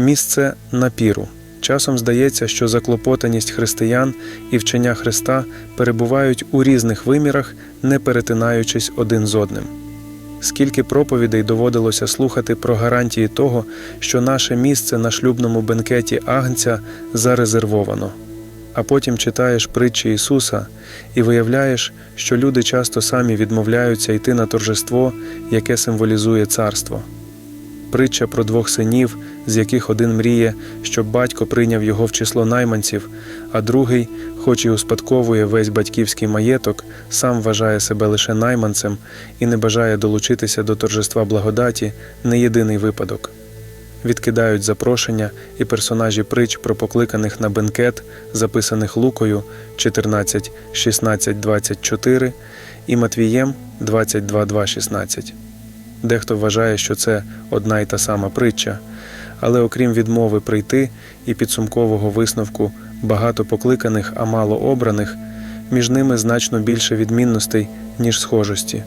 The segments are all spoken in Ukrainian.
Місце напіру. Часом здається, що заклопотаність християн і вчення Христа перебувають у різних вимірах, не перетинаючись один з одним. Скільки проповідей доводилося слухати про гарантії того, що наше місце на шлюбному бенкеті Агнця зарезервовано. А потім читаєш притчі Ісуса і виявляєш, що люди часто самі відмовляються йти на торжество, яке символізує царство. Притча про двох синів, з яких один мріє, щоб батько прийняв його в число найманців, а другий, хоч і успадковує весь батьківський маєток, сам вважає себе лише найманцем і не бажає долучитися до торжества благодаті, не єдиний випадок. Відкидають запрошення і персонажі притч про покликаних на бенкет, записаних Лукою 14, 16, 24 і Матвієм 22, 2, 16. Дехто вважає, що це одна й та сама притча, але окрім відмови прийти і підсумкового висновку багато покликаних, а мало обраних, між ними значно більше відмінностей, ніж схожості.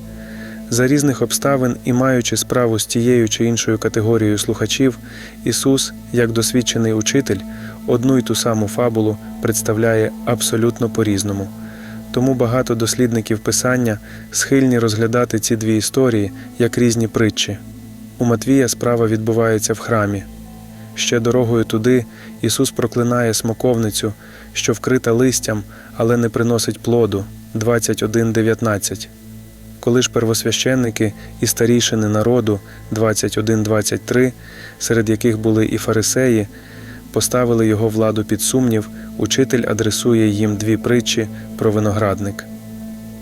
За різних обставин і маючи справу з тією чи іншою категорією слухачів, Ісус, як досвідчений учитель, одну й ту саму фабулу представляє абсолютно по-різному. Тому багато дослідників писання схильні розглядати ці дві історії як різні притчі. У Матвія справа відбувається в храмі. Ще дорогою туди Ісус проклинає смоковницю, що вкрита листям, але не приносить плоду 21.19. Коли ж первосвященники і старішини народу 21.23, серед яких були і фарисеї, поставили його владу під сумнів, учитель адресує їм дві притчі про виноградник.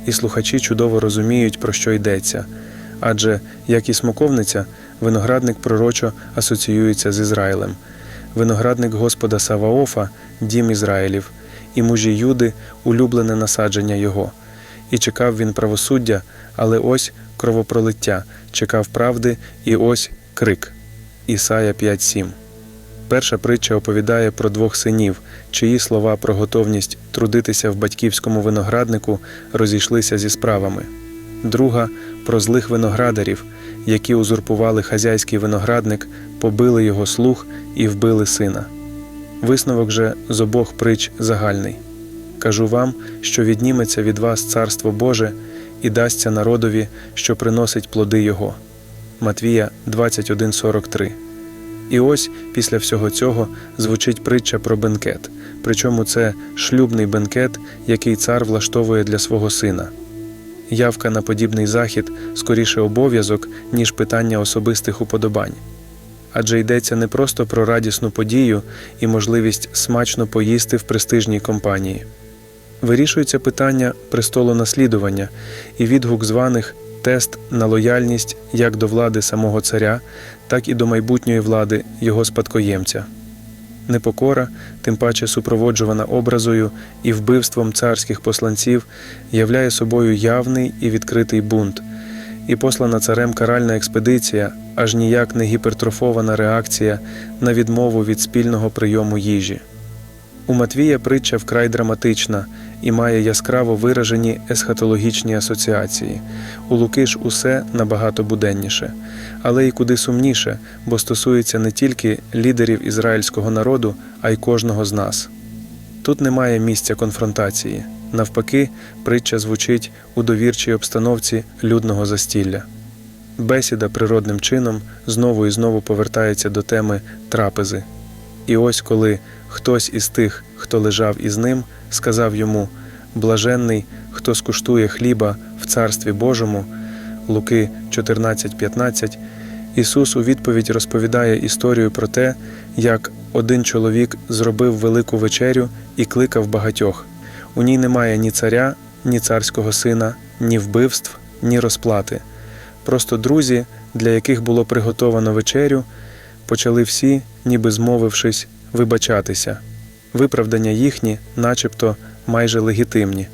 І слухачі чудово розуміють, про що йдеться. Адже, як і смоковниця, виноградник пророчо асоціюється з Ізраїлем, виноградник Господа Саваофа дім Ізраїлів, і мужі Юди улюблене насадження його. І чекав він правосуддя, але ось кровопролиття, чекав правди, і ось крик. Ісая 5.7 Перша притча оповідає про двох синів, чиї слова про готовність трудитися в батьківському винограднику розійшлися зі справами. Друга про злих виноградарів, які узурпували хазяйський виноградник, побили його слух і вбили сина. Висновок же з обох притч загальний. Кажу вам, що відніметься від вас царство Боже і дасться народові, що приносить плоди Його. Матвія 21.43 і ось після всього цього звучить притча про бенкет, причому це шлюбний бенкет, який цар влаштовує для свого сина. Явка на подібний захід скоріше обов'язок, ніж питання особистих уподобань. Адже йдеться не просто про радісну подію і можливість смачно поїсти в престижній компанії. Вирішується питання престолонаслідування і відгук званих тест на лояльність як до влади самого царя, так і до майбутньої влади його спадкоємця. Непокора, тим паче супроводжувана образою і вбивством царських посланців, являє собою явний і відкритий бунт, і послана царем каральна експедиція аж ніяк не гіпертрофована реакція на відмову від спільного прийому їжі. У Матвія притча вкрай драматична і має яскраво виражені есхатологічні асоціації. У Луки ж усе набагато буденніше, але й куди сумніше, бо стосується не тільки лідерів ізраїльського народу, а й кожного з нас. Тут немає місця конфронтації. Навпаки, притча звучить у довірчій обстановці людного застілля. Бесіда природним чином знову і знову повертається до теми трапези. І ось коли хтось із тих, хто лежав із ним, сказав йому Блаженний, хто скуштує хліба в Царстві Божому, Луки 14.15, Ісус у відповідь розповідає історію про те, як один чоловік зробив велику вечерю і кликав багатьох. У ній немає ні царя, ні царського сина, ні вбивств, ні розплати. Просто друзі, для яких було приготовано вечерю, почали всі, ніби змовившись, вибачатися. Виправдання їхні, начебто, майже легітимні,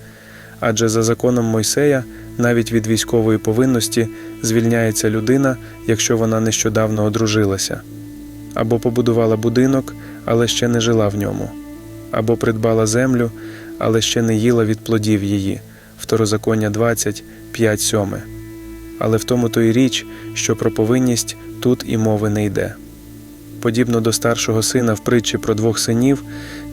адже за законом Мойсея навіть від військової повинності звільняється людина, якщо вона нещодавно одружилася, або побудувала будинок, але ще не жила в ньому, або придбала землю, але ще не їла від плодів її. Второзаконня 20, 5, 7. Але в тому то й річ, що про повинність тут і мови не йде. Подібно до старшого сина в притчі про двох синів,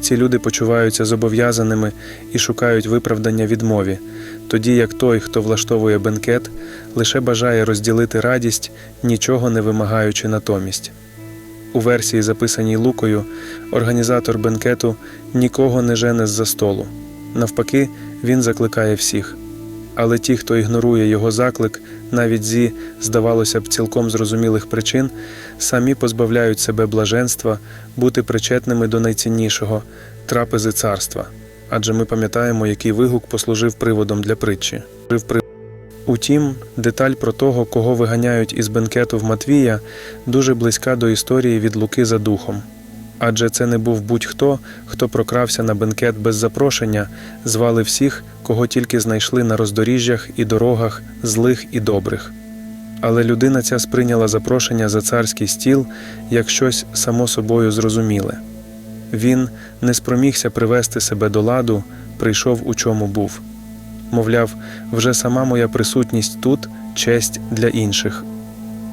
ці люди почуваються зобов'язаними і шукають виправдання відмові, тоді як той, хто влаштовує бенкет, лише бажає розділити радість, нічого не вимагаючи натомість. У версії, записаній Лукою, організатор бенкету нікого не жене з-за столу. Навпаки, він закликає всіх. Але ті, хто ігнорує його заклик, навіть зі, здавалося б, цілком зрозумілих причин, самі позбавляють себе блаженства бути причетними до найціннішого трапези царства. Адже ми пам'ятаємо, який вигук послужив приводом для притчі. Утім, деталь про того, кого виганяють із бенкету в Матвія, дуже близька до історії від Луки за духом. Адже це не був будь-хто, хто прокрався на бенкет без запрошення, звали всіх, кого тільки знайшли на роздоріжжях і дорогах злих і добрих. Але людина ця сприйняла запрошення за царський стіл як щось само собою зрозуміле. Він не спромігся привести себе до ладу, прийшов у чому був. Мовляв, вже сама моя присутність тут честь для інших.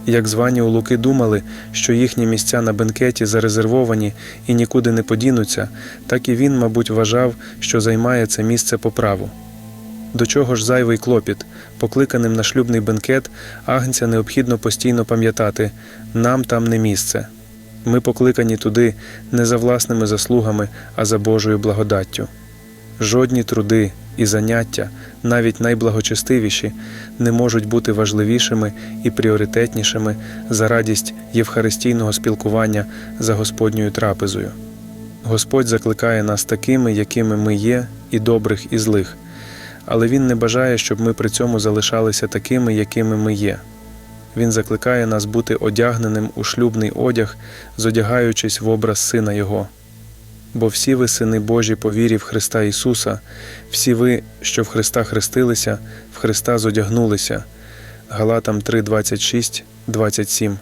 Як звані у Луки думали, що їхні місця на бенкеті зарезервовані і нікуди не подінуться, так і він, мабуть, вважав, що займає це місце по праву. До чого ж зайвий клопіт, покликаним на шлюбний бенкет, агнця необхідно постійно пам'ятати нам там не місце. Ми покликані туди не за власними заслугами, а за Божою благодаттю. Жодні труди і заняття, навіть найблагочестивіші, не можуть бути важливішими і пріоритетнішими за радість євхаристійного спілкування за Господньою трапезою. Господь закликає нас такими, якими ми є, і добрих, і злих, але Він не бажає, щоб ми при цьому залишалися такими, якими ми є. Він закликає нас бути одягненим у шлюбний одяг, зодягаючись в образ Сина Його. Бо всі ви сини Божі по вірі в Христа Ісуса, всі ви, що в Христа хрестилися, в Христа зодягнулися. Галатам 3, 26, 27.